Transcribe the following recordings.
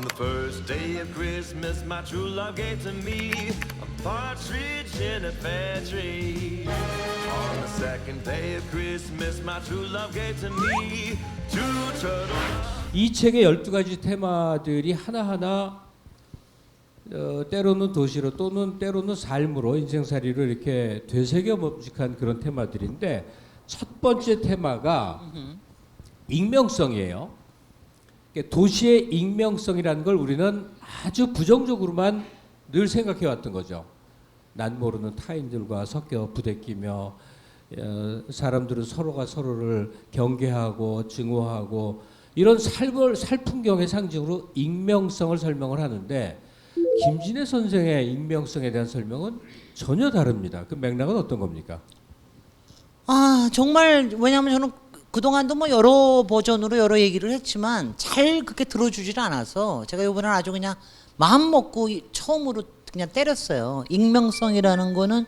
On the first day of Christmas, my true love gave to me a partridge in a pear tree. On the second day of Christmas, my true love gave to me two turtles. 이 책의 12가지 테마들이 하나하나 어, 때로는 도시로 또는 때로는 삶으로 인생살이로 이렇게 되새겨 묵직한 그런 테마들인데 첫 번째 테마가 익명성이에요. 도시의 익명성이라는 걸 우리는 아주 부정적으로만 늘 생각해 왔던 거죠. 난 모르는 타인들과 섞여 부대끼며 어, 사람들은 서로가 서로를 경계하고 증오하고 이런 살벌 살풍경의 상징으로 익명성을 설명을 하는데 김진애 선생의 익명성에 대한 설명은 전혀 다릅니다. 그 맥락은 어떤 겁니까? 아 정말 왜냐하면 저는 그동안도 뭐 여러 버전으로 여러 얘기를 했지만 잘 그렇게 들어주질 않아서 제가 이번에는 아주 그냥 마음 먹고 이- 처음으로 그냥 때렸어요. 익명성이라는 거는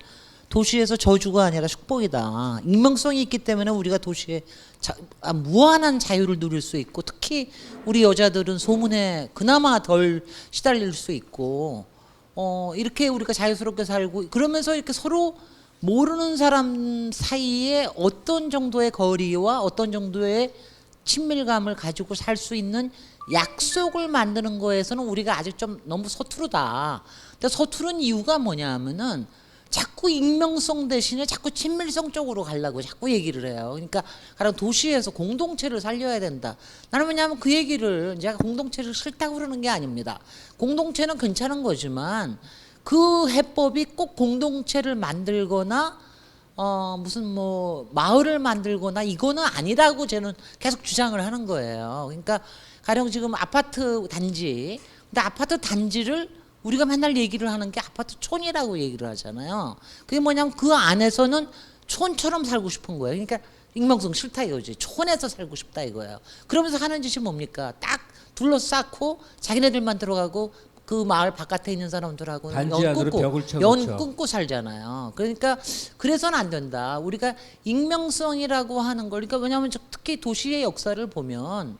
도시에서 저주가 아니라 축복이다. 익명성이 있기 때문에 우리가 도시에 자, 아, 무한한 자유를 누릴 수 있고 특히 우리 여자들은 소문에 그나마 덜 시달릴 수 있고 어, 이렇게 우리가 자유스럽게 살고 그러면서 이렇게 서로 모르는 사람 사이에 어떤 정도의 거리와 어떤 정도의 친밀감을 가지고 살 수 있는 약속을 만드는 거에서는 우리가 아직 좀 너무 서투르다. 근데 서투른 이유가 뭐냐면은 자꾸 익명성 대신에 자꾸 친밀성 쪽으로 가려고 자꾸 얘기를 해요. 그러니까 가령 도시에서 공동체를 살려야 된다. 나는 왜냐하면 그 얘기를 제가 공동체를 싫다고 그러는 게 아닙니다. 공동체는 괜찮은 거지만 그 해법이 꼭 공동체를 만들거나 어 무슨 뭐 마을을 만들거나 이거는 아니라고 저는 계속 주장을 하는 거예요. 그러니까 가령 지금 아파트 단지 근데 아파트 단지를 우리가 맨날 얘기를 하는 게 아파트 촌이라고 얘기를 하잖아요. 그게 뭐냐면 그 안에서는 촌처럼 살고 싶은 거예요. 그러니까 익명성 싫다 이거지. 촌에서 살고 싶다 이거예요. 그러면서 하는 짓이 뭡니까? 딱 둘러싸고 자기네들만 들어가고 그 마을 바깥에 있는 사람들하고 단지 안으로 벽을 쳐놓죠. 연 끊고 살잖아요. 그러니까 그래서는 안 된다. 우리가 익명성이라고 하는 걸 그러니까 왜냐하면 저- 특히 도시의 역사를 보면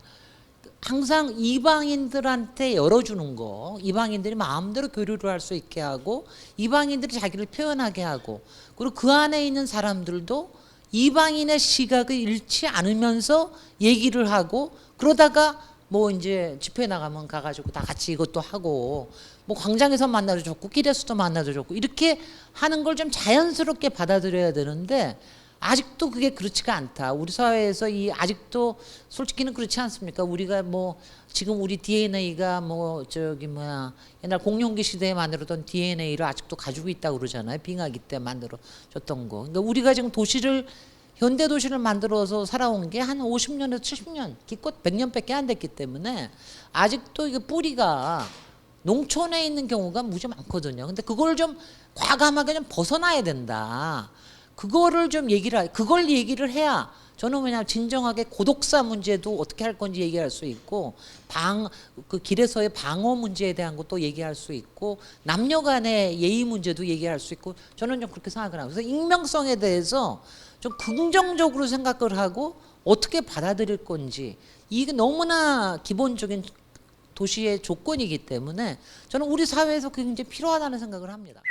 항상 이방인들한테 열어주는 거, 이방인들이 마음대로 교류를 할 수 있게 하고, 이방인들이 자기를 표현하게 하고, 그리고 그 안에 있는 사람들도 이방인의 시각을 잃지 않으면서 얘기를 하고, 그러다가 뭐 이제 집회 나가면 가가지고 다 같이 이것도 하고, 뭐 광장에서 만나도 좋고, 길에서도 만나도 좋고, 이렇게 하는 걸 좀 자연스럽게 받아들여야 되는데, 아직도 그게 그렇지가 않다. 우리 사회에서 이 아직도 솔직히는 그렇지 않습니까? 우리가 뭐 지금 우리 DNA가 뭐 저기 뭐야 옛날 공룡기 시대에 만들었던 DNA를 아직도 가지고 있다고 그러잖아요. 빙하기 때 만들어 줬던 거. 그러니까 우리가 지금 도시를 현대 도시를 만들어서 살아온 게 한 50년에서 70년, 기껏 100년밖에 안 됐기 때문에 아직도 이게 뿌리가 농촌에 있는 경우가 무지 많거든요. 근데 그걸 좀 과감하게 좀 벗어나야 된다. 그거를 좀 얘기를 하- 그걸 얘기를 해야 저는 왜냐 진정하게 고독사 문제도 어떻게 할 건지 얘기할 수 있고 방 그 길에서의 방어 문제에 대한 것도 얘기할 수 있고 남녀 간의 예의 문제도 얘기할 수 있고 저는 좀 그렇게 생각을 하고 그래서 익명성에 대해서 좀 긍정적으로 생각을 하고 어떻게 받아들일 건지 이게 너무나 기본적인 도시의 조건이기 때문에 저는 우리 사회에서 굉장히 필요하다는 생각을 합니다.